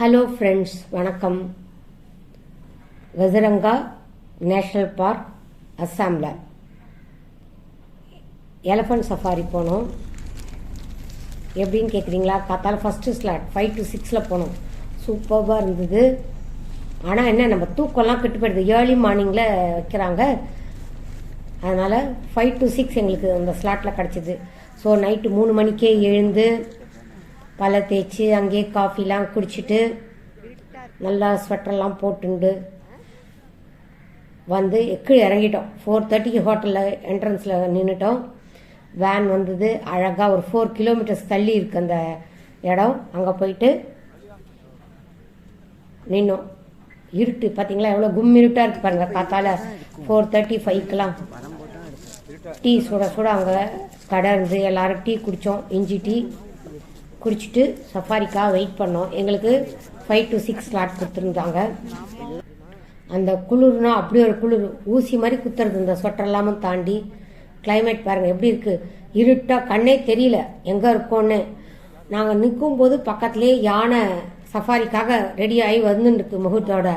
Hello friends வணக்கம். Kaziranga national park அஸ்ஸாமில் elephant safari போனோம். எப்படின்னு கேட்குறீங்களா காத்தால ஃபஸ்ட்டு ஸ்லாட் ஃபைவ் டு சிக்ஸில் போனோம். சூப்பராக இருந்தது. ஆனால் என்ன நம்ம தூக்கம்லாம் கெட்டு போயிடுது ஏர்லி மார்னிங்கில் வைக்கிறாங்க. அதனால் ஃபைவ் டு சிக்ஸ் எங்களுக்கு அந்த ஸ்லாட்டில் கிடச்சிது. ஸோ நைட்டு மூணு மணிக்கே எழுந்து பல தேய்ச்சி அங்கேயே காஃபிலாம் குடிச்சிட்டு நல்லா ஸ்வெட்டர்லாம் போட்டுண்டு வந்து கீழே இறங்கிட்டோம். ஃபோர் தேர்ட்டிக்கு ஹோட்டலில் என்ட்ரன்ஸில் நின்றுட்டோம் வேன் வந்தது அழகாக ஒரு ஃபோர் கிலோமீட்டர்ஸ் தள்ளி இருக்கு அந்த இடம். அங்கே போயிட்டு நின்னோம். இருட்டு பார்த்தீங்களா எவ்வளோ கும் இருட்டாக இருக்கு பாருங்க. காத்தால ஃபோர் தேர்ட்டி ஃபைவ்க்கெலாம் டீ சுட சுட அங்கே கடை இருந்து எல்லாரும் டீ குடித்தோம் இஞ்சி டீ குடிச்சிட்டு சஃபாரிக்காக வெயிட் பண்ணோம். எங்களுக்கு ஃபைவ் டு சிக்ஸ் ஸ்லாட் கொடுத்துருந்தாங்க. அந்த குளிர்னா அப்படி ஒரு குளிர். ஊசி மாதிரி குத்துறது இந்த ஸ்வெட்டர் இல்லாமல் தாண்டி. கிளைமேட் பாருங்கள் எப்படி இருக்குது இருட்டாக கண்ணே தெரியல. எங்கே இருக்கோன்னு. நாங்கள் நிற்கும் போது பக்கத்துலேயே யானை சஃபாரிக்காக ரெடி ஆகி வந்துருக்கு முகத்தோட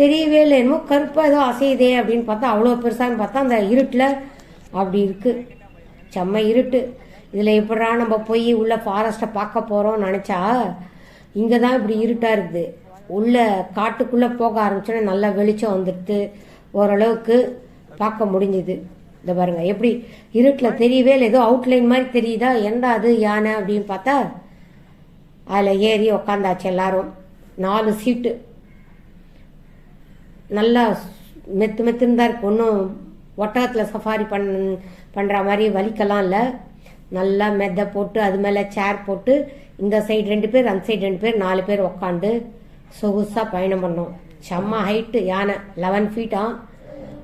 தெரியவே இல்லை. என்னமோ கருப்பாக ஏதோ அசையுதே அப்படின்னு பார்த்தா அவ்வளோ பெருசான்னு பார்த்தா அந்த இருட்டில் அப்படி இருக்குது செம்ம இருட்டு. இதில் எப்படா நம்ம போய் உள்ள ஃபாரஸ்ட்டை பார்க்க போகிறோம்னு நினச்சா இங்கே தான் இப்படி இருட்டாக இருக்குது. உள்ள காட்டுக்குள்ளே போக ஆரம்பிச்சோன்னே நல்லா வெளிச்சம் வந்துடுது ஓரளவுக்கு பார்க்க முடிஞ்சுது. இந்த பாருங்க எப்படி இருட்டில் தெரியவே இல்லை. ஏதோ அவுட்லைன் மாதிரி தெரியுதா? என்னடா அது யானை அப்படின்னு பார்த்தா அதில் ஏறி உக்காந்தாச்சு எல்லாரும். நாலு சீட்டு நல்லா மெத்து மெத்துன்னு தான் இருக்கு. ஒன்றும் ஒட்டகத்தில் சஃபாரி பண் பண்ணுற மாதிரி வலிக்கலாம் இல்லை. நல்லா மெத்த போட்டு அது மேலே சேர் போட்டு இந்த சைடு ரெண்டு பேர் அந்த சைடு ரெண்டு பேர் நாலு பேர் உக்காந்து சொகுசாக பயணம் பண்ணோம். செம்ம ஹைட்டு யானை லெவன் ஃபீட்டா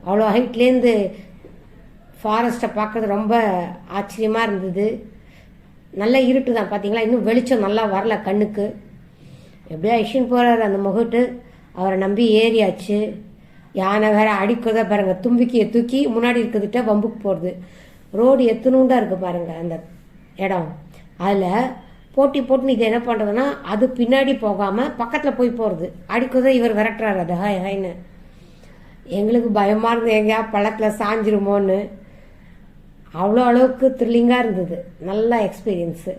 அவ்வளோ ஹைட்லேருந்து ஃபாரஸ்ட்டை பார்க்கறது ரொம்ப ஆச்சரியமாக இருந்தது. நல்ல இருட்டு தான் பார்த்தீங்களா இன்னும் வெளிச்சம் நல்லா வரல கண்ணுக்கு. எப்படியோ ஐஷின் போகிறார் அந்த முகட்டு அவரை நம்பி ஏறியாச்சு. யானை வேற அடிக்கிறத பாருங்க தும்பிக்கையை தூக்கி முன்னாடி இருக்கிறதுட்ட வம்புக்கு போகிறது ரோடு எத்தனுண்டா இருக்கு பாருங்க அந்த இடம். அதில் போட்டி போட்டுன்னு இது என்ன பண்ணுறதுன்னா அது பின்னாடி போகாமல் பக்கத்தில் போய் போகிறது அடிக்கதான் இவர் விரட்டுறாரு அது ஹாய் ஹாய்னு எங்களுக்கு பயமாக இருந்தது எங்கேயா பழத்தில் சாஞ்சிருமோன்னு. அவ்வளோ அளவுக்கு த்ரில்லிங்காக இருந்தது. நல்ல எக்ஸ்பீரியன்ஸு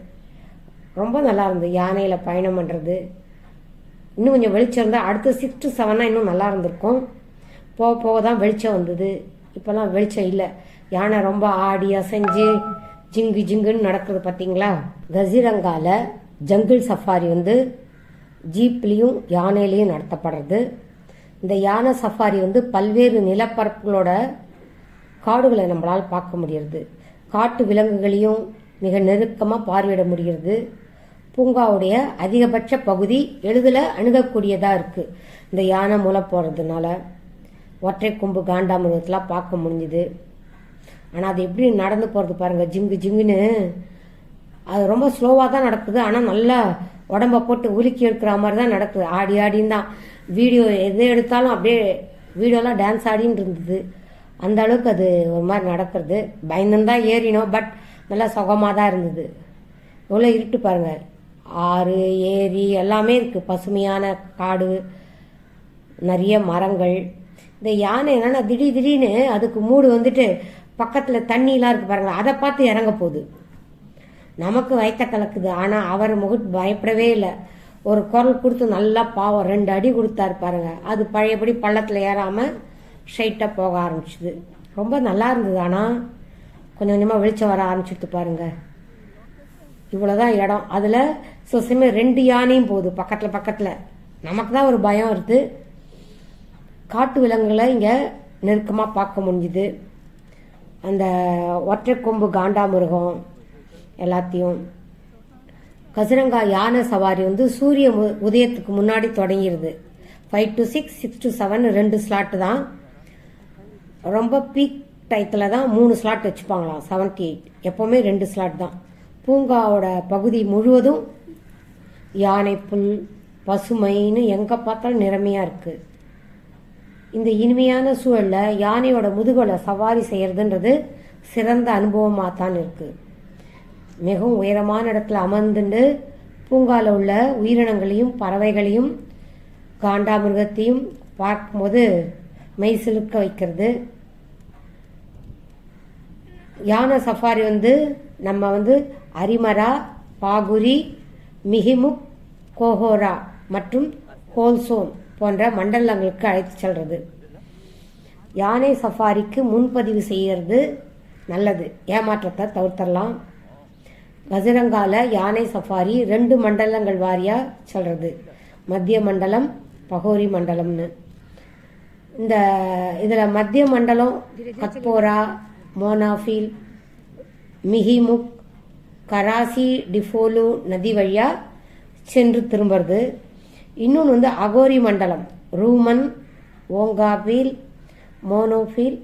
ரொம்ப நல்லா இருந்தது. யானையில் பயணம் பண்ணுறது இன்னும் கொஞ்சம் வெளிச்சம் இருந்தால் அடுத்து சிக்ஸ் டு செவனாக இன்னும் நல்லா இருந்திருக்கும். போக போக தான் வெளிச்சம் வந்தது. இப்போல்லாம் வெளிச்சம் இல்லை. யானை ரொம்ப ஆடி அசைஞ்சு ஜிங்கு ஜிங்குன்னு நடக்குது பார்த்தீங்களா கசிரங்கால ஜங்கிள் சஃபாரி வந்து ஜீப்லேயும் யானையிலையும் நடத்தப்படுறது. இந்த யானை சஃபாரி வந்து பல்வேறு நிலப்பரப்புகளோட காடுகளை நம்மளால் பார்க்க முடிகிறது. காட்டு விலங்குகளையும் மிக நெருக்கமாக பார்வையிட முடிகிறது. பூங்காவுடைய அதிகபட்ச பகுதி எளிதில் அணுகக்கூடியதாக இருக்குது இந்த யானை மூலம் போகிறதுனால ஒற்றை கொம்பு காண்டாமிருகத்தெலாம் பார்க்க முடிஞ்சுது. ஆனால் அது எப்படி நடந்து போகிறது பாருங்கள் ஜிங்கு ஜிங்குன்னு. அது ரொம்ப ஸ்லோவாக தான் நடக்குது. ஆனால் நல்லா உடம்ப போட்டு உலுக்கி எடுக்கிற மாதிரி தான் நடக்குது. ஆடி ஆடின்னு தான். வீடியோ எது எடுத்தாலும் அப்படியே வீடியோலாம் டான்ஸ் ஆடின்னு இருந்தது. அந்த அளவுக்கு அது ஒரு மாதிரி நடக்கிறது. பயந்துன்னு தான் ஏறினோம் பட் நல்லா சுகமாக தான் இருந்தது. எவ்வளோ இருட்டு பாருங்கள் ஆறு ஏரி எல்லாமே இருக்குது பசுமையான காடு நிறைய மரங்கள். இந்த யானை என்னென்னா திடீர் திடீர்னு அதுக்கு மூடு வந்துட்டு பக்கத்தில் தண்ணிலாம் இருக்கு பாருங்களா அதை பார்த்து இறங்க போகுது. நமக்கு வயத்த கலக்குது ஆனால் அவர் முகட் பயப்படவே இல்லை. ஒரு குரல் கொடுத்து நல்லா பாவம் ரெண்டு அடி கொடுத்தாரு பாருங்க. அது பழையபடி பள்ளத்தில் ஏறாமல் ஸ்ட்ரைட்டாக போக ஆரம்பிச்சுது. ரொம்ப நல்லா இருந்தது ஆனால் கொஞ்சம் கொஞ்சமாக வெளிச்சம் வர ஆரம்பிச்சுட்டு பாருங்க. இவ்வளோதான் இடம். அதில் சுசமே ரெண்டு யானையும் போகுது பக்கத்தில் பக்கத்தில். நமக்கு தான் ஒரு பயம் வருது. காட்டு விலங்குகளை இங்கே நெருக்கமாக பார்க்க முடிஞ்சுது. அந்த ஒற்றை கொம்பு காண்டாமிருகம் எல்லாத்தையும். கசிரங்கா யானை சவாரி வந்து சூரிய உதயத்துக்கு முன்னாடி தொடங்கிடுது five to six six to seven ரெண்டு ஸ்லாட்டு தான். ரொம்ப பீக் டயத்தில் தான் மூணு ஸ்லாட் வச்சுப்பாங்களாம் செவன்டி எயிட் எப்போவுமே ரெண்டு ஸ்லாட் தான். பூங்காவோட பகுதி முழுவதும் யானை புல் பசுமைன்னு எங்கே பார்த்தாலும் நிறமையாக இருக்குது இந்த இனிமையான சூழலில் யானையோட முதுகலை சவாரி செய்யறதுன்றது சிறந்த அனுபவமாக தான் இருக்குது மிகவும் உயரமான இடத்துல அமர்ந்துண்டு பூங்கால உள்ள உயிரினங்களையும் பறவைகளையும் காண்டாமிருகத்தையும் பார்க்கும்போது மெய் சிலுக்க வைக்கிறது. யானை சஃபாரி வந்து நம்ம வந்து அரிமரா பாகுரி மிஹிமுக் கோஹோரா மற்றும் ஹோல்சோன் போன்ற மண்டலங்களுக்கு அழைத்து செல்றது. யானை சஃபாரிக்கு முன்பதிவு செய்யறது நல்லது. ஏமாற்றத்தை தவிர்த்தரலாம். கசிரங்கால யானை சஃபாரி ரெண்டு மண்டலங்கள் வாரியா சொல்றது. மத்திய மண்டலம் பகோரி மண்டலம்னு. இந்த இதில் மத்திய மண்டலம் கத்போரா மோனாஃபீல் மிஹிமுக் கராசி டிஃபோலு நதி வழியாக சென்று திரும்புறது. இன்னொன்று வந்து அகோரி மண்டலம். ரூமன் ஓங்காபீல் மோனோஃபீல்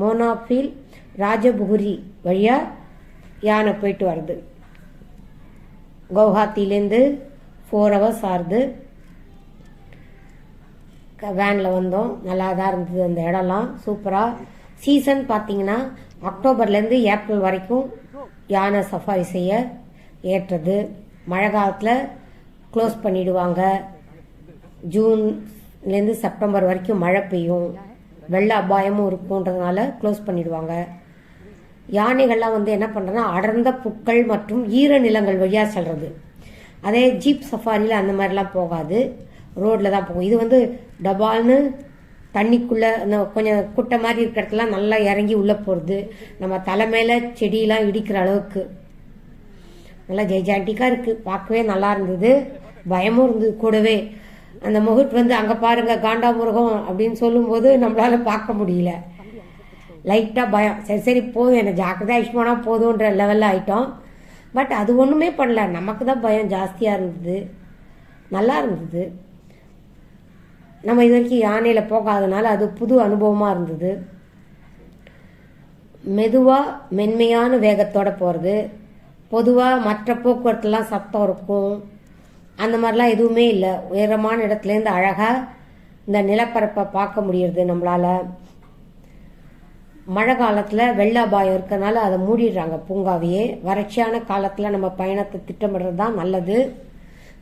மோனாஃபீல் ராஜபுகுரி வழியாக யானை போயிட்டு வருது கவுஹாத்திலேருந்து ஃபோர் ஹவர்ஸ் ஆறுது. வேனில் வந்தோம். நல்லா தான் இருந்தது அந்த இடம்லாம். சூப்பராக சீசன் பார்த்தீங்கன்னா அக்டோபர்லேருந்து ஏப்ரல் வரைக்கும் யானை சஃபாரி செய்ய ஏற்றது. மழை காலத்தில் க்ளோஸ் பண்ணிடுவாங்க. ஜூன்லேருந்து செப்டம்பர் வரைக்கும் மழை பெய்யும். வெள்ள அபாயமும் இருக்குன்றதுனால க்ளோஸ் பண்ணிடுவாங்க. யானைகள்லாம் வந்து என்ன பண்ணுறதுன்னா அடர்ந்த புற்கள் மற்றும் ஈர நிலங்கள் வழியாக செல்கிறது அதே ஜீப் சஃபாரியில் அந்த மாதிரிலாம் போகாது. ரோட்டில் தான் போகும். இது வந்து டபால்னு தண்ணிக்குள்ளே அந்த கொஞ்சம் குட்டை மாதிரி இருக்கிற இடத்துல நல்லா இறங்கி உள்ளே போகிறது நம்ம தலை மேலே இடிக்கிற அளவுக்கு. நல்லா ஜெய்ஜாண்டிக்காக இருக்குது பார்க்கவே நல்லா இருந்தது. பயமும் இருந்தது கூடவே. அந்த முகுட் வந்து அங்கே பாருங்க காண்டாமிருகம் அப்படின்னு சொல்லும்போது நம்மளால பார்க்க முடியல. லைட்டாக பயம். சரி சரி போதும். என்ன ஜாக்கிரதை ஆயிடுச்சு போனால் போதுன்ற லெவலில் ஆயிட்டோம். பட் அது ஒன்றுமே பண்ணல. நமக்கு தான் பயம் ஜாஸ்தியாக இருந்தது. நல்லா இருந்தது. நம்ம இது வரைக்கும் யானையில் போகாதனால அது புது அனுபவமாக இருந்தது. மெதுவாக மென்மையான வேகத்தோட போகிறது பொதுவாக மற்ற போக்குவரத்துலாம் சத்தம் இருக்கும். அந்த மாதிரிலாம் எதுவுமே இல்லை. உயரமான இடத்துலேருந்து அழகாக இந்த நிலப்பரப்பை பார்க்க முடியறது நம்மளால. மழை காலத்தில் வெள்ள அபாயம் இருக்கனால அதை மூடிடுறாங்க பூங்காவையே. வறட்சியான காலத்தில் நம்ம பயணத்தை திட்டமிடுறது தான் நல்லது.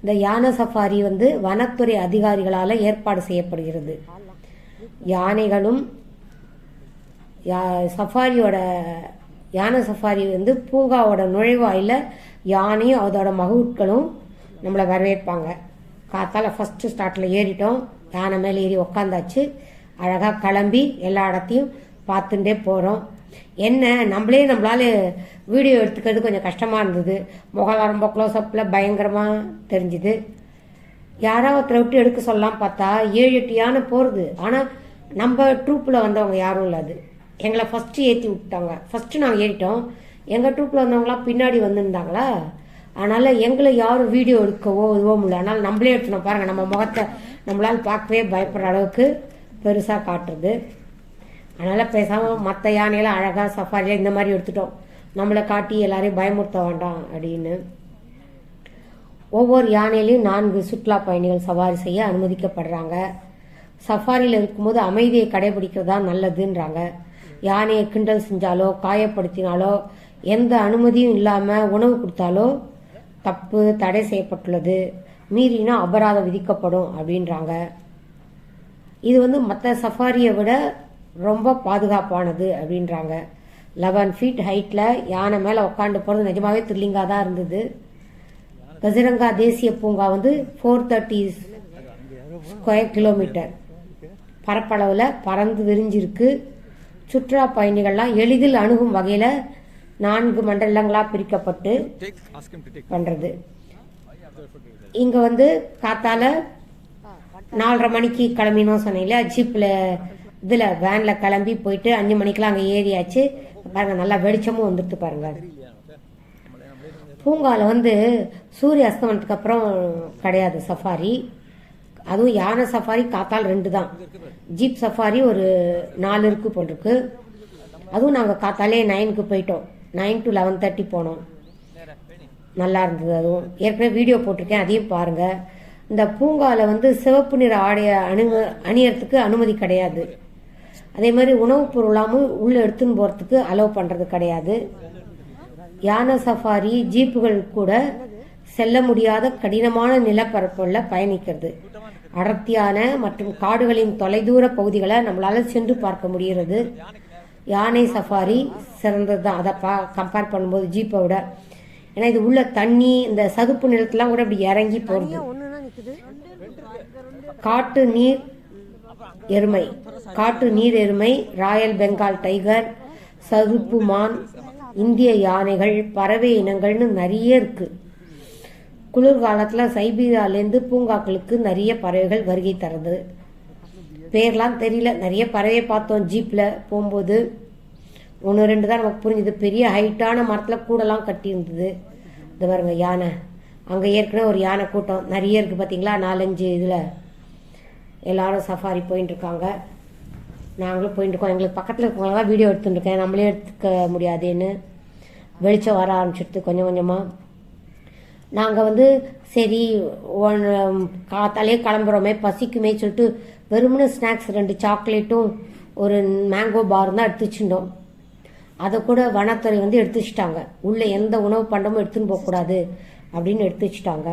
இந்த யானை சஃபாரி வந்து வனத்துறை அதிகாரிகளால் ஏற்பாடு செய்யப்படுகிறது. யானைகளும் யா- சஃபாரியோட யானை சஃபாரி வந்து பூங்காவோட நுழைவாயில யானையும் அதோட மகவுட்களும் நம்மளை வரவேற்பாங்க. காத்தால் ஃபஸ்ட்டு ஸ்டார்டில் ஏறிட்டோம். யானை மேலே ஏறி உக்காந்தாச்சு. அழகாக கிளம்பி எல்லா இடத்தையும் பார்த்துட்டே போகிறோம் என்ன நம்மளே நம்மளால வீடியோ எடுத்துக்கிறது கொஞ்சம் கஷ்டமாக இருந்தது. முகலாம் ரொம்ப க்ளோஸ்அப்பில் பயங்கரமாக தெரிஞ்சுது. யாராவது ஒருத்தரை விட்டு எடுக்க சொல்லலாம் பார்த்தா ஏழு எட்டு யானை போகிறது ஆனால் நம்ம ட்ரூப்பில் வந்தவங்க யாரும் இல்லை அது. எங்களை ஃபஸ்ட்டு ஏற்றி விட்டாங்க. ஃபஸ்ட்டு நாங்கள் ஏறிட்டோம். எங்கள் ட்ரூப்பில் வந்தவங்களாம் பின்னாடி வந்திருந்தாங்களா? அதனால் எங்களை யாரும் வீடியோ எடுக்கவோ இதுவோ முடியல. அதனால் நம்மளே எடுத்துனோம் பாருங்கள் நம்ம முகத்தை நம்மளால் பார்க்கவே பயப்படுற அளவுக்கு பெருசாக காட்டுறது. அதனால் பேசாமல் மற்ற யானையெல்லாம் அழகாக சஃபாரியாக இந்த மாதிரி எடுத்துட்டோம். நம்மளை காட்டி எல்லாரையும் பயமுறுத்த வேண்டாம் அப்படின்னு. ஒவ்வொரு யானையிலையும் நான்கு சுற்றுலா பயணிகள் சவாரி செய்ய அனுமதிக்கப்படுறாங்க. சஃபாரியில் இருக்கும்போது அமைதியை கடைபிடிக்கிறதா தான் நல்லதுன்றாங்க. யானையை கிண்டல் செஞ்சாலோ காயப்படுத்தினாலோ எந்த அனுமதியும் இல்லாமல் உணவு கொடுத்தாலோ தப்பு தடை செய்யப்பட்டுள்ளது. மீறினா அபராதம் விதிக்கப்படும் அப்படின்றாங்க. இது வந்து மற்ற சஃபாரியை விட ரொம்ப பாதுகாப்பானது அப்படின்றாங்க. லெவன் ஃபீட் ஹைட்டில் யானை மேலே உட்காந்து போகிறது நிஜமாவே த்ரில்லிங்காக தான் இருந்தது. கசிரங்கா தேசிய பூங்கா வந்து ஃபோர் தேர்ட்டி ஸ்கொயர் கிலோமீட்டர் பரப்பளவில் பறந்து விரிஞ்சிருக்கு. சுற்றுலா பயணிகள்லாம் எளிதில் அணுகும் வகையில் நான்கு மண்டலங்களாக பிரிக்கப்பட்டு. பண்ணுறது இங்கே வந்து காத்தால நாலரை மணிக்கு கிளம்பினோம் சொன்னீங்களா ஜீப்பில் இதில் வேனில் கிளம்பி போயிட்டு அஞ்சு மணிக்கெலாம் அங்கே ஏறியாச்சு. பாருங்க நல்லா வெளிச்சமும் வந்துட்டு பாருங்க. பூங்கால வந்து சூரிய அஸ்தமனத்துக்கு அப்புறம் கிடையாது சஃபாரி. அதுவும் யானை சஃபாரி காத்தால் ரெண்டு தான். ஜீப் சஃபாரி ஒரு நாலு இருக்கு போல் இருக்கு. அதுவும் நாங்கள் காத்தாலே நைனுக்கு போயிட்டோம். நைன் டு லெவன் தேர்ட்டி போனோம். நல்லா இருந்தது அதுவும். ஏற்கனவே வீடியோ போட்டிருக்கேன் அதையும் பாருங்க. இந்த பூங்காவில் வந்து சிவப்பு நிற ஆடைய அணு அணியறதுக்கு அனுமதி கிடையாது. அதே மாதிரி உணவுப் பொருளாகவும் உள்ளே எடுத்துன்னு போகிறதுக்கு அலோவ் பண்ணுறது கிடையாது. யானை சஃபாரி ஜீப்புகள் கூட செல்ல முடியாத கடினமான நிலப்பரப்புகளில் பயணிக்கிறது. அடர்த்தியான மற்றும் காடுகளின் தொலைதூர பகுதிகளை நம்மளால் சென்று பார்க்க முடிகிறது. யானை சஃபாரி சிறந்தது தான். அதை பா கம்பேர் பண்ணும்போது ஜீப்பை விட. ஏன்னா இது உள்ள தண்ணி இந்த சதுப்பு நிலத்தெல்லாம் கூட இப்படி இறங்கி போகிறது காட்டு நீர் எருமை. காட்டு நீர் எருமை ராயல் பெங்கால் டைகர் சதுப்பு மான் இந்திய யானைகள் பறவை இனங்கள்னு நிறைய இருக்கு. குளிர்காலத்தில் சைபீரியாலேருந்து பூங்காக்களுக்கு நிறைய பறவைகள் வருகை தருது. பேர்லாம் தெரியல. நிறைய பறவையை பார்த்தோம் ஜீப்பில் போகும்போது. ஒன்று ரெண்டு தான் நமக்கு புரிஞ்சுது. பெரிய ஹைட்டான மரத்தில் கூடலாம் கட்டியிருந்தது. இது பாருங்க யானை. அங்கே ஏற்கனவே ஒரு யானை கூட்டம். நிறைய இருக்குது பார்த்தீங்களா நாலஞ்சு இதில். எல்லாரும் சஃபாரி போயிட்டு இருக்காங்க. நாங்களும் போயிட்டு இருக்கோம். எங்களுக்கு பக்கத்தில் இருக்கவங்க தான் வீடியோ எடுத்துட்டுருக்கேன் நம்மளே எடுத்துக்க முடியாதேன்னு. வெளிச்சம் வர ஆரம்பிச்சிடுது கொஞ்சம் கொஞ்சமாக நாங்கள் வந்து சரி ஒன் காத்தாலே கிளம்புறோமே பசிக்குமே சொல்லிட்டு வெறுமனே ஸ்நாக்ஸ் ரெண்டு சாக்லேட்டும் ஒரு மேங்கோ பார் தான் எடுத்து வச்சுட்டோம் அதை கூட வனத்துறை வந்து எடுத்து வச்சுட்டாங்க உள்ளே எந்த உணவு பண்டமும் எடுத்துன்னு போகக்கூடாது அப்படின்னு எடுத்து வச்சுட்டாங்க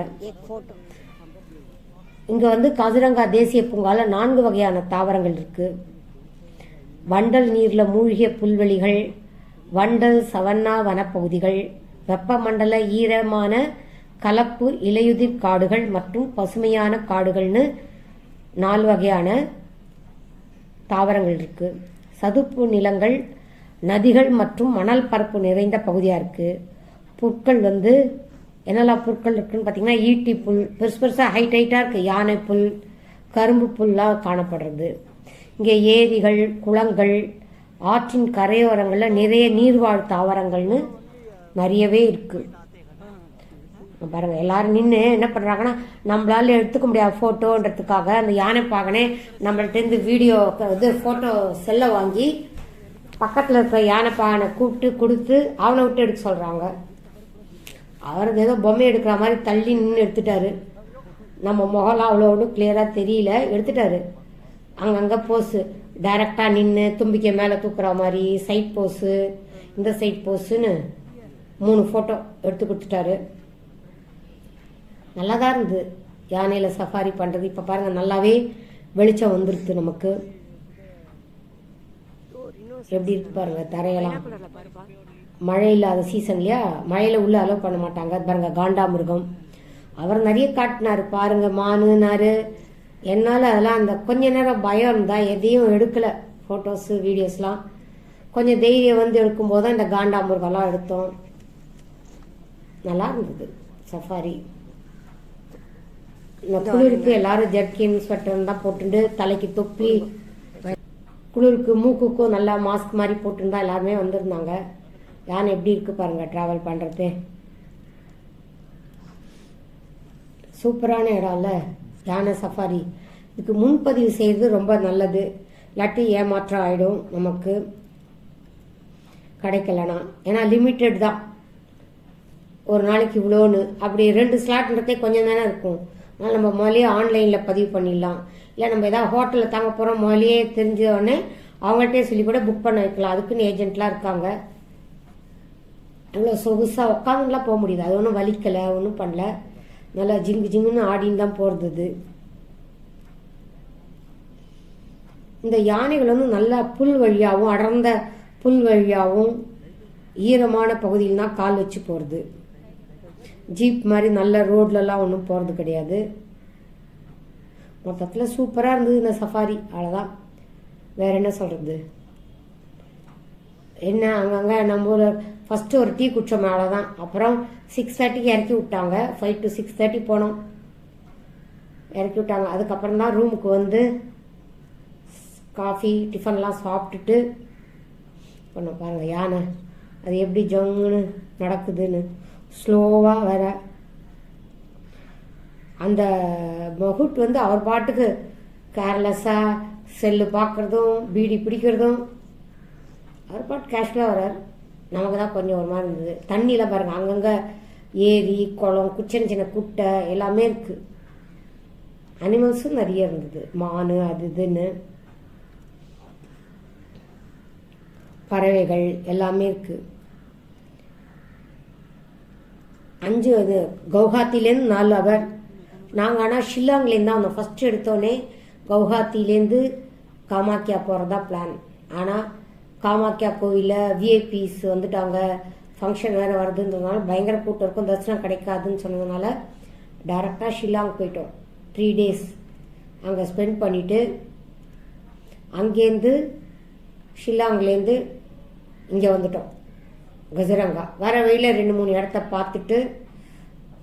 இங்கே வந்து காசிரங்கா தேசிய பூங்காவில் நான்கு வகையான தாவரங்கள் இருக்குது வண்டல் நீரில் மூழ்கிய புல்வெளிகள் வண்டல் சவன்னா வனப்பகுதிகள் வெப்பமண்டல ஈரமான கலப்பு இலையுதிர் காடுகள் மற்றும் பசுமையான காடுகள்னு நாலு வகையான தாவரங்கள் இருக்குது சதுப்பு நிலங்கள் நதிகள் மற்றும் மணல் பரப்பு நிறைந்த பகுதியாக இருக்குது புற்கள் வந்து என்னெல்லாம் புற்கள் இருக்குதுன்னு பார்த்தீங்கன்னா ஈட்டி புல் பெருசு பெருசாக ஹைட் ஹைட்டாக இருக்குது யானை புல் கரும்பு புல்லாம் காணப்படுறது. இங்கே ஏரிகள் குளங்கள் ஆற்றின் கரையோரங்களில் நிறைய நீர்வாழ் தாவரங்கள்னு நிறையவே இருக்குது பாருங்க எல்லாரும் நின்று என்ன பண்றாங்கன்னா நம்மளால எடுத்துக்க முடியாத போட்டோன்றதுக்காக அந்த யானை பாகனே நம்மள்ட்ட இருந்து வீடியோ இது போட்டோ செல்ல வாங்கி பக்கத்தில் இருக்கிற யானை பாகனை கூப்பிட்டு கொடுத்து அவனை விட்டு எடுக்க சொல்றாங்க. அவர் ஏதோ பொம்மை எடுக்கிற மாதிரி தள்ளி நின்று எடுத்துட்டாரு. நம்ம முகலாம் அவ்வளோ ஒன்றும் கிளியராக தெரியல எடுத்துட்டாரு. அங்கங்கே போஸு டைரக்டாக நின்று தும்பிக்கை மேலே தூக்குற மாதிரி சைட் போஸு இந்த சைட் போஸுன்னு மூணு ஃபோட்டோ எடுத்து கொடுத்துட்டாரு. நல்லா தான் இருந்தது. யானையில் சஃபாரி பண்ணுறது இப்போ பாருங்கள் நல்லாவே வெளிச்சம் வந்துருது நமக்கு. எப்படி இருக்கு பாருங்க தரையெல்லாம். மழை இல்லாத சீசன் இல்லையா? மழையில் உள்ள அலோவ் பண்ண மாட்டாங்க. பாருங்க காண்டாமிருகம். அவர் நிறைய காட்டினாரு. பாருங்க மானுனாரு. என்னால் அதெல்லாம் அந்த கொஞ்ச நேரம் பயம் இருந்தால் எதையும் எடுக்கலை. ஃபோட்டோஸு வீடியோஸ்லாம் கொஞ்சம் தைரியம் வந்து எடுக்கும்போது தான் இந்த காண்டாமிருகம்லாம் எடுத்தோம். நல்லா இருந்தது சஃபாரி. குளிருக்கு எல்லாரும் ஜர்க்கின் ஸ்வெட்டர் தான் போட்டுட்டு தலைக்கு தொப்பி குளிருக்கு மூக்குக்கும் நல்லா மாஸ்க் மாதிரி போட்டுருந்தா எல்லாருமே வந்திருந்தாங்க. யானை எப்படி இருக்கு பாருங்க டிராவல் பண்றது. சூப்பரான இடம்ல யானை சஃபாரி இதுக்கு முன்பதிவு செய்யறது ரொம்ப நல்லது. இல்லாட்டி ஏமாற்றம் ஆயிடும் நமக்கு. கிடைக்கலனா. ஏன்னா லிமிட்டெட் தான். ஒரு நாளைக்கு இவ்வளோன்னு. அப்படி ரெண்டு ஸ்லாட்ன்றதே கொஞ்சம் தானே இருக்கும். அதனால் நம்ம முதலே ஆன்லைனில் பதிவு பண்ணிடலாம். இல்லை நம்ம எதாவது ஹோட்டலில் தாங்க போகிறோம் முதலையே தெரிஞ்ச உடனே அவங்கள்ட்டே சொல்லி கூட புக் பண்ண வைக்கலாம். அதுக்குன்னு ஏஜென்ட்லாம் இருக்காங்க. அவ்வளோ சொகுசாக உட்காந்துலாம் போக முடியுது. அது ஒன்றும் வலிக்கலை ஒன்றும் பண்ணல. நல்லா ஜிங்கு ஜிங்குன்னு ஆடின்னு தான் போகிறது இந்த யானைகள் வந்து நல்லா புல் வழியாகவும் அடர்ந்த புல் வழியாகவும் ஈரமான பகுதியில் தான் கால் வச்சு போகிறது ஜீப் மாதிரி நல்ல ரோட்லலாம் ஒன்றும் போகிறது கிடையாது. மொத்தத்தில் சூப்பராக இருந்தது இந்த சஃபாரி. அவ்வளோதான் வேற என்ன சொல்கிறது என்ன அங்கங்கே நம்ம ஊரில் ஃபஸ்ட்டு ஒரு டீ குடிச்சோம் அவ்வளோதான் அப்புறம் சிக்ஸ் தேர்ட்டிக்கு இறக்கி விட்டாங்க. ஃபைவ் டு சிக்ஸ் தேர்ட்டி போனோம். இறக்கி விட்டாங்க. அதுக்கப்புறம் தான் ரூமுக்கு வந்து காஃபி டிஃபன்லாம் சாப்பிட்டுட்டு பண்ணோம் பாருங்கள் யானை. அது எப்படி ஜங்குன்னு நடக்குதுன்னு. ஸ்லோவாக வர. அந்த மகுட் வந்து அவர் பாட்டுக்கு கேர்லெஸ்ஸாக செல்லு பார்க்குறதும் பீடி பிடிக்கிறதும் அவர் பாட்டு கேஷ்வலாக வரார். நமக்கு தான் கொஞ்சம் ஒரு மாதிரி இருந்தது. தண்ணியில் பாருங்கள் அங்கங்கே ஏரி குளம் சின்ன சின்ன குட்டை எல்லாமே இருக்குது அனிமல்ஸும் நிறைய இருந்தது. மான் அது இதுன்னு. பறவைகள் எல்லாமே இருக்குது அஞ்சு அது கவுஹாத்திலேருந்து நாலு அவர். நாங்கள் ஆனால் ஷில்லாங்லேருந்து தான் வந்தோம். ஃபஸ்ட்டு எடுத்தோடனே கவுஹாத்திலேருந்து காமாக்கியா போகிறதா பிளான் ஆனால் காமாக்கியா கோவிலில் விஐபிஸ் வந்துட்டாங்க. ஃபங்க்ஷன் வேறு வருதுன்றதுனால பயங்கர கூட்டம் இருக்கும். தரிசனம் கிடைக்காதுன்னு சொன்னதுனால டேரெக்டாக ஷில்லாங் போயிட்டோம். த்ரீ டேஸ் அங்கே ஸ்பெண்ட் பண்ணிவிட்டு அங்கேருந்து ஷில்லாங்லேருந்து இங்கே வந்துட்டோம். கஜரங்கா. வர வழியில் ரெண்டு மூணு இடத்த பார்த்துட்டு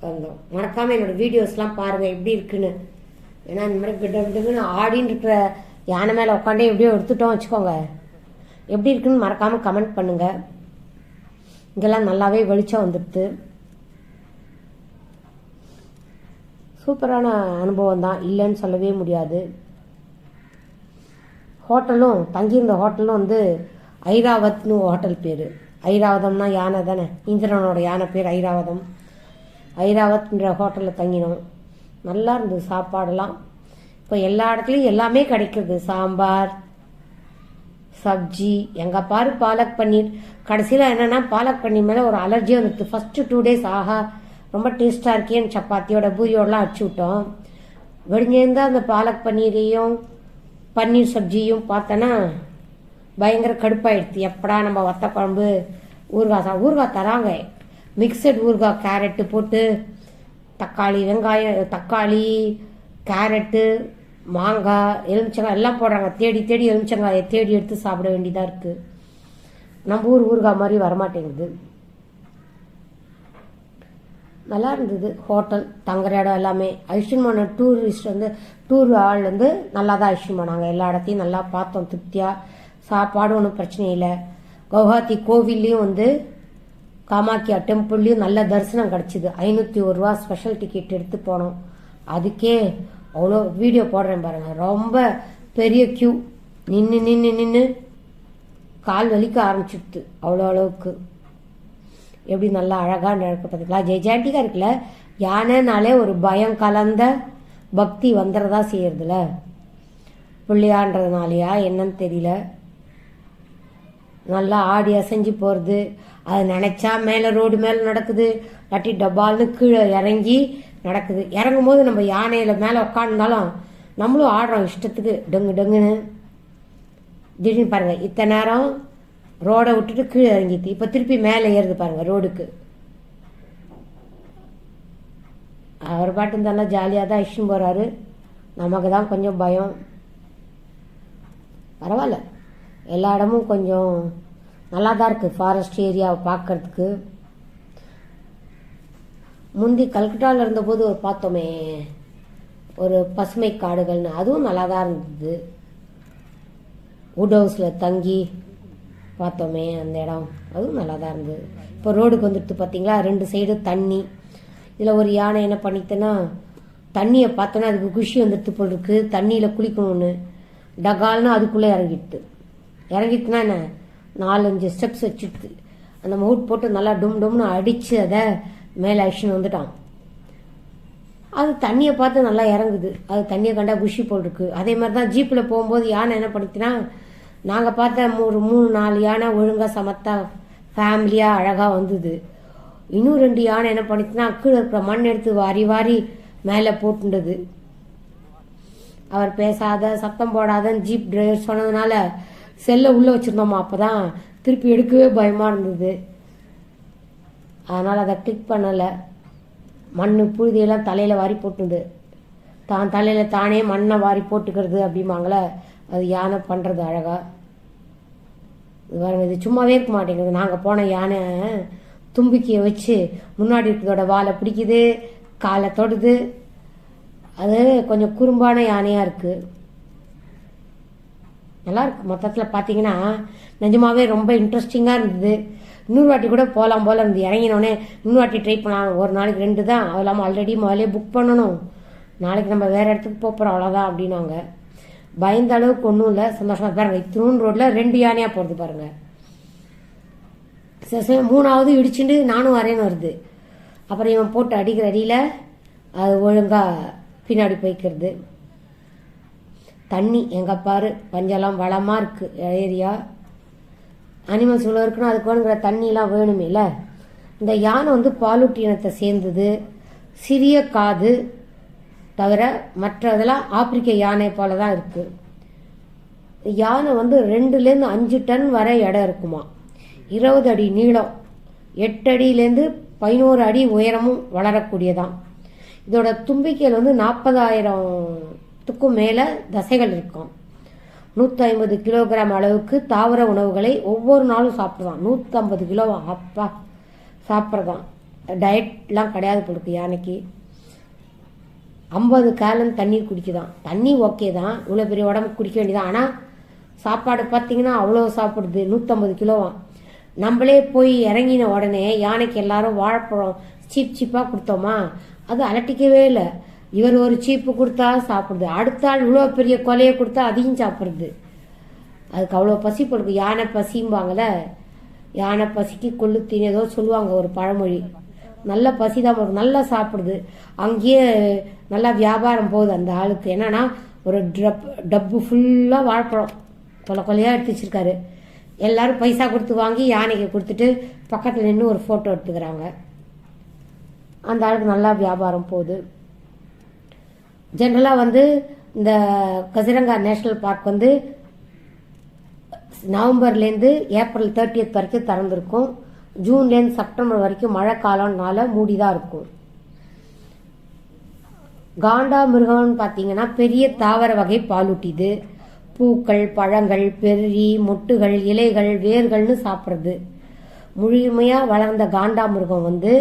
வந்தோம். மறக்காமல் என்னோடய வீடியோஸ்லாம் பாருங்கள் எப்படி இருக்குன்னு. ஏன்னா இந்த மாதிரி கிட்ட விட்டுங்கன்னு ஆடின்னு இருக்கிற யானை மேலே உட்காண்டே எப்படியோ எடுத்துட்டோம் வச்சுக்கோங்க. எப்படி இருக்குன்னு மறக்காமல் கமெண்ட் பண்ணுங்கள் இங்கெல்லாம் நல்லாவே வெளிச்சம் வந்துடுது சூப்பரான அனுபவம் தான். இல்லைன்னு சொல்லவே முடியாது. ஹோட்டலும் தங்கியிருந்த ஹோட்டலும் வந்து ஐராவத்னு ஹோட்டல் பேர். ஐராவதம்னா யானை தானே? இந்திரனோட யானை பேர் ஐராவதம். ஐராவத்ன்ற ஹோட்டலில் தங்கினோம். நல்லா இருந்தது சாப்பாடெல்லாம். இப்போ எல்லா இடத்துலையும் எல்லாமே கிடைக்கிறது சாம்பார் சப்ஜி எங்கே பாரு பாலக் பன்னீர். கடைசியில் என்னென்னா பாலக் பன்னீர் மேலே ஒரு அலர்ஜி வந்துடுது. ஃபஸ்ட்டு டூ டேஸ் ஆஹா ரொம்ப டேஸ்ட்டாக இருக்கேன்னு சப்பாத்தியோட பூரியோடலாம் அடிச்சு விட்டோம். வெடிஞ்சிருந்தால் அந்த பாலக் பன்னீரையும் பன்னீர் சப்ஜியும் பார்த்தோன்னா பயங்கர கடுப்பாயிடுச்சு. எப்படா நம்ம வத்த குழம்பு ஊறுகாய் சா ஊறுகாய் தராங்க. மிக்சட் ஊறுகாய் கேரட்டு போட்டு தக்காளி வெங்காயம் தக்காளி கேரட்டு மாங்காய் எலுமிச்சங்காய் எல்லாம் போடுறாங்க. தேடி தேடி எலுமிச்சங்காயை தேடி எடுத்து சாப்பிட வேண்டியதாக இருக்குது நம்ம ஊர் ஊறுகாய் மாதிரி வரமாட்டேங்குது. நல்லா இருந்தது. ஹோட்டல் தங்குற இடம் எல்லாமே. ஐஷன் பண்ண டூரிஸ்ட் வந்து டூர் ஆள் வந்து நல்லா தான் ஐஷன் பண்ணாங்க எல்லா இடத்தையும் நல்லா பார்த்தோம் திருப்தியாக சாப்பாடு ஒன்றும் பிரச்சனை இல்லை. கவுஹாத்தி கோவில்லையும் வந்து காமாக்கியா டெம்பிள்லையும் நல்ல தரிசனம் கிடச்சிது. ஐநூற்றி ஒரு ரூபா ஸ்பெஷல் டிக்கெட் எடுத்து போனோம். அதுக்கே அவ்வளோ வீடியோ போடுறேன் பாருங்கள் ரொம்ப பெரிய க்யூ நின்று நின்று நின்று கால் வலிக்க ஆரம்பிச்சிடுது அவ்வளோ அளவுக்கு. எப்படி நல்லா அழகாக நடக்க பார்த்தீங்களா ஜெய்ஜாண்டிக்காக இருக்குல்ல? யானைனாலே ஒரு பயம் கலந்த பக்தி வந்துடுறதா செய்யறதுல. பிள்ளையான்றதுனாலையா என்னன்னு தெரியல. நல்லா ஆடி அசைஞ்சு போகிறது அது நினச்சா மேலே ரோடு மேலே நடக்குது. இல்லாட்டி டப்பால்னு கீழே இறங்கி நடக்குது. இறங்கும் போது நம்ம யானையில் மேலே உட்காந்துருந்தாலும் நம்மளும் ஆடுறோம் இஷ்டத்துக்கு. டொங்கு டொங்குன்னு. திடீர்னு பாருங்கள் இத்தனை நேரம் ரோடை விட்டுட்டு கீழே இறங்கிட்டு இப்போ திருப்பி மேலே ஏறுது பாருங்கள் ரோடுக்கு. அவர் பாட்டு நல்லா ஜாலியாக தான் இஷ்டம் போகிறாரு நமக்கு தான் கொஞ்சம் பயம். பரவாயில்ல. எல்லா இடமும் கொஞ்சம் நல்லா தான் இருக்குது ஃபாரஸ்ட் ஏரியாவை பார்க்கறதுக்கு. முந்தி கல்கட்டாவில் இருந்தபோது ஒரு பார்த்தோமே ஒரு பசுமை காடுகள்னு அதுவும் நல்லா தான் இருந்தது. வுட் ஹவுஸில் தங்கி பார்த்தோமே அந்த இடம் அதுவும் நல்லா தான் இருந்தது. இப்போ ரோடுக்கு வந்துட்டு பார்த்தீங்களா ரெண்டு சைடு தண்ணி. இதில் ஒரு யானை என்ன பண்ணித்தேன்னா தண்ணியை பார்த்தோன்னா அதுக்கு குஷி வந்துடுத்து போல் இருக்குது தண்ணியில் குளிக்கணும்னு டகால்னு அதுக்குள்ளே இறங்கிட்டு. இறங்கிட்டுனா என்ன? நாலஞ்சு ஸ்டெப்ஸ் வச்சுட்டு அந்த மவுட் போட்டு நல்லா டும் டும்னு அடித்து அதை மேலே அழிச்சுன்னு வந்துட்டான். அது தண்ணியை பார்த்து நல்லா இறங்குது. அது தண்ணியை கண்டா குஷி போட்டிருக்கு அதே மாதிரி தான் ஜீப்பில் போகும்போது யானை என்ன பண்ணிச்சுன்னா நாங்கள் பார்த்த ஒரு மூணு நாலு யானை ஒழுங்காக சமத்தா ஃபேமிலியாக அழகாக வந்தது. இன்னும் ரெண்டு யானை என்ன பண்ணிச்சுன்னா கீழே இருக்கிற மண் எடுத்து வாரி வாரி மேலே போட்டுண்டது. அவர் பேசாத சத்தம் போடாதன்னு ஜீப் டிரைவர் சொன்னதுனால செல்லை உள்ளே வச்சுருந்தோமா? அப்போ தான் திருப்பி எடுக்கவே பயமாக இருந்தது. அதனால் அதை கிளிக் பண்ணலை. மண் புழுதியெல்லாம் தலையில் வாரி போட்டுது. தான் தலையில் தானே மண்ணை வாரி போட்டுக்கிறது அப்படிம்பாங்களே அது யானை பண்ணுறது அழகாக இது இது சும்மாவே இருக்க மாட்டேங்குது. நாங்கள் போன யானை தும்பிக்கையை வச்சு முன்னாடி இருக்கிறதோட வாலை பிடிக்குது காலை தொடுது. அது கொஞ்சம் குறும்பான யானையாக இருக்குது நல்லா இருக்கு மொத்தத்தில் பார்த்தீங்கன்னா நிஜமாவே ரொம்ப இன்ட்ரெஸ்டிங்காக இருந்தது. இன்னொரு வாட்டி கூட போகலாம் போல இருந்து இறங்கினோடனே இன்னொரு வாட்டி ட்ரை பண்ணலாம் ஒரு நாளைக்கு ரெண்டு தான். அது இல்லாமல் ஆல்ரெடி முதலே புக் பண்ணணும். நாளைக்கு நம்ம வேறு இடத்துக்கு போக போகிறோம் அவ்வளோதான் அப்படின்னாங்க. பயந்த அளவுக்கு ஒன்றும் இல்லை. சந்தோஷமாக பாருங்கள் இத்தினூன் ரோட்டில் ரெண்டு யானையாக போகிறது பாருங்கள் சில சமயம் மூணாவது இடிச்சுட்டு நானும் வரேன்னு வருது. அப்புறம் இவன் போட்டு அடிக்கிற அடியில் அது ஒழுங்காக பின்னாடி போய்க்கிறது. தண்ணி எங்கே பாரு பஞ்செல்லாம் வளமாக இருக்குது ஏரியா. அனிமல்ஸ் இவ்வளோ இருக்குன்னா அதுக்கு வேணுங்கிற தண்ணிலாம் வேணுமே இல்லை. இந்த யானை வந்து பாலூட்டி இனத்தை சேர்ந்தது சிறிய காது தவிர மற்றதெல்லாம் ஆப்பிரிக்க யானை போல தான் இருக்குது யானை வந்து ரெண்டுலேருந்து அஞ்சு டன் வரை இடம் இருக்குமா? இருபது அடி நீளம் எட்டு அடியிலேருந்து பதினோரு அடி உயரமும் வளரக்கூடியதான். இதோட தும்பிக்கையில் வந்து நாற்பதாயிரம் நாற்பதாயிரத்துக்கும் மேலே தசைகள் இருக்கும். நூற்றி ஐம்பது கிலோகிராம் அளவுக்கு தாவர உணவுகளை ஒவ்வொரு நாளும் சாப்பிடுவான். நூற்றம்பது கிலோ அப்பா சாப்பிட்றதான் டயட்லாம் கிடையாது கொடுக்கு யானைக்கு. ஐம்பது கேலன் தண்ணி குடிக்குதான். தண்ணி ஓகே தான். இவ்வளோ பெரிய உடம்பு குடிக்க வேண்டியதான் ஆனால் சாப்பாடு பார்த்தீங்கன்னா அவ்வளோ சாப்பிடுது நூற்றம்பது கிலோவாம் நம்மளே போய் இறங்கின உடனே யானைக்கு எல்லாரும் வாழைப்பழம் சீப் சீப்பாக கொடுத்தோமா? அது அலட்டிக்கவே இல்லை. இவர் ஒரு சீப்பு கொடுத்தா சாப்பிடுது. அடுத்த ஆள் இவ்வளோ பெரிய கொலையை கொடுத்தா அதையும் சாப்பிட்றது அதுக்கு அவ்வளோ பசி போடுக்கு யானை பசிம்பாங்கள்ல யானை பசிக்கு கொள்ளு தீனி ஏதோ சொல்லுவாங்க ஒரு பழமொழி. நல்ல பசி தான் போகும் நல்லா சாப்பிடுது. அங்கேயே நல்லா வியாபாரம் போகுது அந்த ஆளுக்கு. என்னன்னா ஒரு ட்ரப் டப்பு ஃபுல்லாக வாழைப்பழம். கொலை கொலையாக எடுத்து வச்சுருக்காரு. எல்லாரும் பைசா கொடுத்து வாங்கி யானைக்கு கொடுத்துட்டு பக்கத்தில் நின்று ஒரு ஃபோட்டோ எடுத்துக்கிறாங்க. அந்த ஆளுக்கு நல்லா வியாபாரம் போகுது. ஜென்ரலாக வந்து இந்த கசிரங்கா நேஷ்னல் பார்க் வந்து நவம்பர்லேருந்து ஏப்ரல் தேர்ட்டியத் வரைக்கும் திறந்துருக்கும். ஜூன்லேருந்து செப்டம்பர் வரைக்கும் மழை காலம்னால மூடி தான் இருக்கும். காண்டா மிருகம்னு பார்த்தீங்கன்னா பெரிய தாவர வகை பாலூட்டிது. பூக்கள் பழங்கள் பெர்ரி மொட்டுகள் இலைகள் வேர்கள்னு சாப்பிட்றது. முழுமையாக வளர்ந்த காண்டா மிருகம் வந்து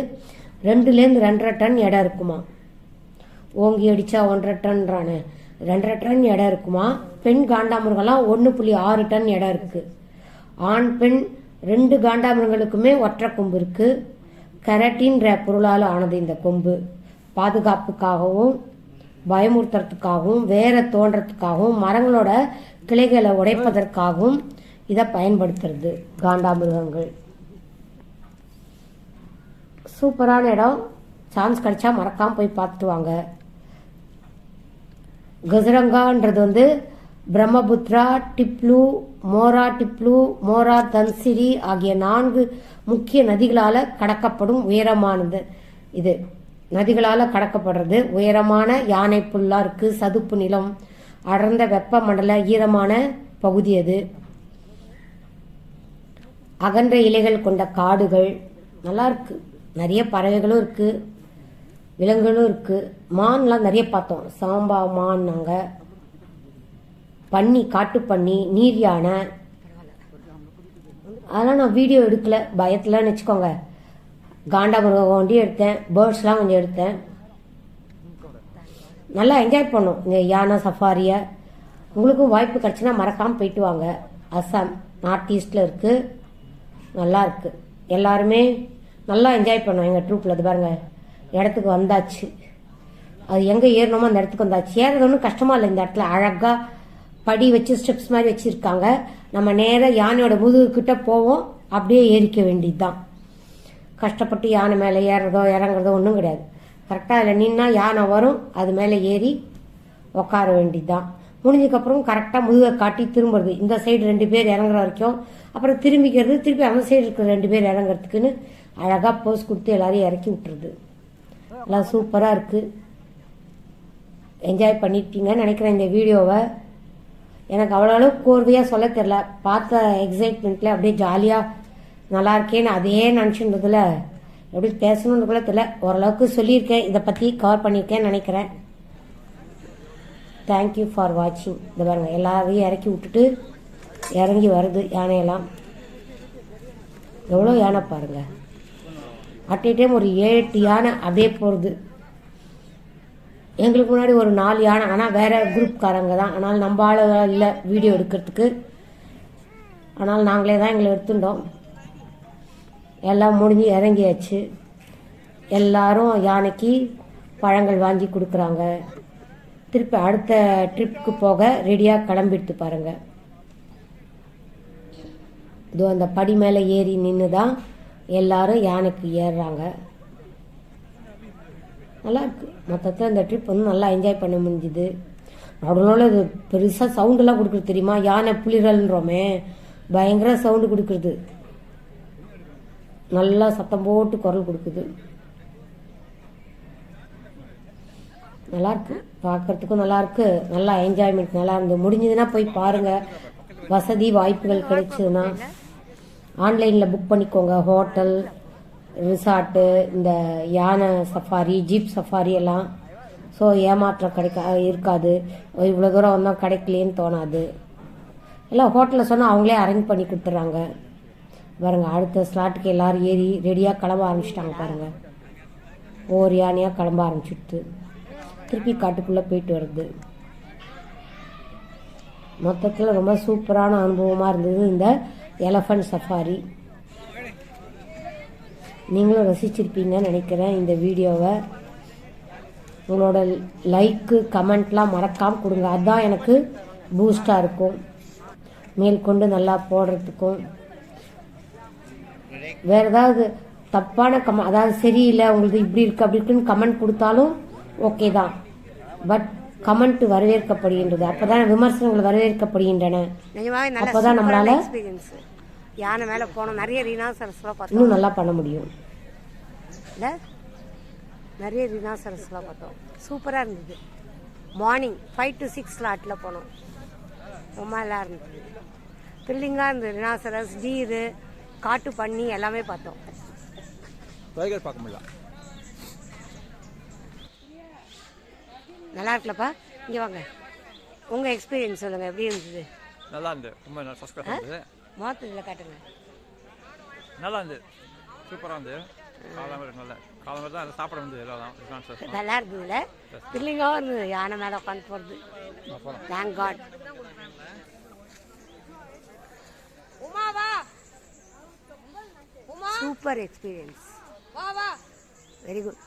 ரெண்டுலேருந்து ரெண்டரை டன் இடம் இருக்குமா ஓங்கி அடிச்சா ஒன்றரை டன்றானு. ரெண்டரை டன் இடம் இருக்குமா? பெண் காண்டாமிருகம்லாம் ஒன்று புள்ளி ஆறு டன் இடம் இருக்கு. ஆண் பெண் ரெண்டு காண்டாமிருகங்களுக்குமே ஒற்றை கொம்பு இருக்கு. கெரட்டின்ற பொருளால் ஆனது இந்த கொம்பு. பாதுகாப்புக்காகவும் பயமுறுத்துறதுக்காகவும் வேற தோன்றதுக்காகவும் மரங்களோட கிளைகளை உடைப்பதற்காகவும் இதை பயன்படுத்துறது காண்டாமிருகங்கள். சூப்பரான இடம். சான்ஸ் கிடைச்சா மறக்காம போய் பார்த்துட்டு வாங்க. கசரங்கான்றது வந்து பிரம்மபுத்ரா டிப்ளு மோரா டிப்ளு மோரா தன்சிரி ஆகிய நான்கு முக்கிய நதிகளால் கடக்கப்படும் உயரமானது. இது நதிகளால் கடக்கப்படுறது. உயரமான யானை புல்லா இருக்கு சதுப்பு நிலம் அடர்ந்த வெப்பமண்டல ஈரமான பகுதி அது. அகன்ற இலைகள் கொண்ட காடுகள் நல்லா இருக்கு. நிறைய பறவைகளும் இருக்கு விலங்குகளும் இருக்குது மான்லாம் நிறைய பார்த்தோம். சாம்பா மான் நாங்கள் பன்னி காட்டு பன்னி நீர் யானை. அதெல்லாம் நான் வீடியோ எடுக்கல. பயத்தில்னு வச்சுக்கோங்க. காண்டாமிருகம் வண்டி எடுத்தேன். பேர்ட்ஸ்லாம் கொஞ்சம் எடுத்தேன். நல்லா என்ஜாய் பண்ணோம். இந்த யானை சஃபாரியை உங்களுக்கும் வாய்ப்பு கிடச்சுன்னா மறக்காமல் போயிட்டு வாங்க. அஸ்ஸாம் நார்த் ஈஸ்டில் இருக்குது நல்லா இருக்குது எல்லாருமே நல்லா என்ஜாய் பண்ணோம். எங்கள் ட்ரூப்பில் அது பாருங்கள் இடத்துக்கு வந்தாச்சு. அது எங்கே ஏறணுமோ அந்த இடத்துக்கு வந்தாச்சு ஏறது ஒன்றும் கஷ்டமா இல்லை இந்த இடத்துல. அழகாக படி வச்சு ஸ்டெப்ஸ் மாதிரி வச்சுருக்காங்க. நம்ம நேராக யானையோட முதுகு கிட்ட போவோம். அப்படியே ஏறிக்க வேண்டியதுதான். கஷ்டப்பட்டு யானை மேலே ஏறுறதோ இறங்குறதோ ஒன்றும் கிடையாது. கரெக்டாக அதில் நின்னா யானை வரும். அது மேலே ஏறி உட்கார வேண்டியதுதான். முடிஞ்சதுக்கப்புறம் கரெக்டாக முதுகை காட்டி திரும்புறது. இந்த சைடு ரெண்டு பேர் இறங்குற வரைக்கும். அப்புறம் திரும்பிக்கிறது திருப்பி அந்த சைடு இருக்கிற ரெண்டு பேர் இறங்குறதுக்குன்னு அழகாக போஸ் கொடுத்து எல்லாரையும் இறக்கி விட்டுறது. எல்லாம் சூப்பராக இருக்குது என்ஜாய் பண்ணிட்டீங்கன்னு நினைக்கிறேன் இந்த வீடியோவை. எனக்கு அவ்வளோ அளவுக்கு கோர்வையாக சொல்ல தெரில பார்த்த எக்ஸைட்மெண்ட்டில் அப்படியே ஜாலியாக நல்லா இருக்கேன்னு அதே நினச்சின்றதுல எப்படி பேசணுன்னு கூட தெரில ஓரளவுக்கு சொல்லியிருக்கேன். இதை பற்றி கவர் பண்ணியிருக்கேன்னு நினைக்கிறேன். தேங்க்யூ ஃபார் வாட்சிங் இந்த பாருங்க. எல்லாரையும் இறக்கி விட்டுட்டு இறங்கி வருது யானையெல்லாம். எவ்வளோ யானை பாருங்க. அட் ஏ டைம் ஒரு ஏழு எட்டு யானை அப்படியே போகிறது எங்களுக்கு முன்னாடி ஒரு நாலு யானை ஆனால் வேற குரூப்காரங்க தான். ஆனால் நம்ம ஆளு இல்லை வீடியோ எடுக்கிறதுக்கு. ஆனால் நாங்களே தான் எங்களை எடுத்துட்டோம். எல்லாம் முடிஞ்சு இறங்கியாச்சு. எல்லாரும் யானைக்கு பழங்கள் வாங்கி கொடுக்குறாங்க. திருப்பி அடுத்த ட்ரிப்புக்கு போக ரெடியாக கிளம்பிடுத்து பாருங்கள் இதோ அந்த படி மேலே ஏறி நின்று தான் எல்லாரும் யானைக்கு ஏறுறாங்க. நல்லா இருக்கு. மொத்தத்தில் இந்த ட்ரிப் வந்து நல்லா என்ஜாய் பண்ண முடிஞ்சுது. நடுவில் இது பெருசாக சவுண்டெல்லாம் கொடுக்குறது தெரியுமா? யானை புளிரல்ன்றோமே பயங்கர சவுண்டு கொடுக்குறது நல்லா சத்தம் போட்டு குரல் கொடுக்குது. நல்லா பார்க்குறதுக்கும் பார்க்கறதுக்கும் நல்லா நல்லா என்ஜாய்மெண்ட் நல்லா இருந்தது முடிஞ்சதுன்னா போய் பாருங்கள் வசதி வாய்ப்புகள் கிடைச்சதுன்னா ஆன்லைனில் புக் பண்ணிக்கோங்க. ஹோட்டல் ரிசார்ட்டு இந்த யானை சஃபாரி ஜீப் சஃபாரி எல்லாம். ஸோ ஏமாற்றம் கிடைக்க இருக்காது. இவ்வளோ தூரம் வந்தால் கிடைக்கலேன்னு தோணாது. எல்லாம் ஹோட்டலில் சொன்னால் அவங்களே அரேஞ்ச் பண்ணி கொடுத்துட்றாங்க பாருங்க அடுத்த ஸ்லாட்டுக்கு எல்லோரும் ஏறி ரெடியாக கிளம்ப ஆரம்பிச்சிட்டாங்க பாருங்கள் ஒவ்வொரு யானையாக கிளம்ப ஆரம்பிச்சுட்டு திருப்பி காட்டுக்குள்ளே போயிட்டு வருது மொத்தத்தில் ரொம்ப சூப்பரான அனுபவமாக இருந்தது இந்த எலஃபண்ட் சஃபாரி நீங்களும் ரசிச்சிருப்பீங்கன்னு நினைக்கிறேன் இந்த வீடியோவை. உங்களோட லைக்கு கமெண்ட்லாம் மறக்காமல் கொடுங்க. அதுதான் எனக்கு பூஸ்டாக இருக்கும். மேற்கொண்டு நல்லா போடுறதுக்கும். வேற ஏதாவது தப்பான கம அதாவது சரியில்லை உங்களுக்கு இப்படி இருக்கு அப்படி இருக்குன்னு கமெண்ட் கொடுத்தாலும் ஓகே தான். பட் கமெண்ட் வரவேற்கப்படுகின்றது. அப்பதான் விமர்சனங்கள் வரவேற்கப்படுகின்றன. அப்பதான் நம்மளால- யானை மேலே போனோம் நிறைய ரீனாசரஸ்லாம் பார்த்தோம். இன்னும் நல்லா பண்ண முடியும். இல்லை? நிறைய ரீனாசரஸ்லாம் பார்த்தோம். சூப்பராக இருந்தது. மார்னிங் ஃபைவ் டு சிக்ஸ் ஸ்லாட்டில் போனோம். ரொம்ப நல்லா இருந்தது. த்ரில்லிங்காக இருந்தது. ரினாசரஸ் டீரு காட்டு பன்னி எல்லாமே பார்த்தோம். டைகர் பார்க்க முடியல. நல்லா இருக்குல்லப்பா. இங்கே வாங்க. உங்கள் எக்ஸ்பீரியன்ஸ் சொல்லுங்கள் எப்படி இருந்தது? நல்லா இருந்து ரொம்ப நல்லா சஸ்பெக்ட் இருந்தது. முகத்து இதில் காட்டுங்க. நல்லா இருந்து சூப்பராக இருந்து. காலம்பரம் நல்ல. காலம்பரம் தான் சாப்பிட வந்து எல்லாம் நல்லா த்ரில்லிங்காகவும் இருந்தது. யானை மேலே உட்காந்து போகிறது. Thank God super experience very good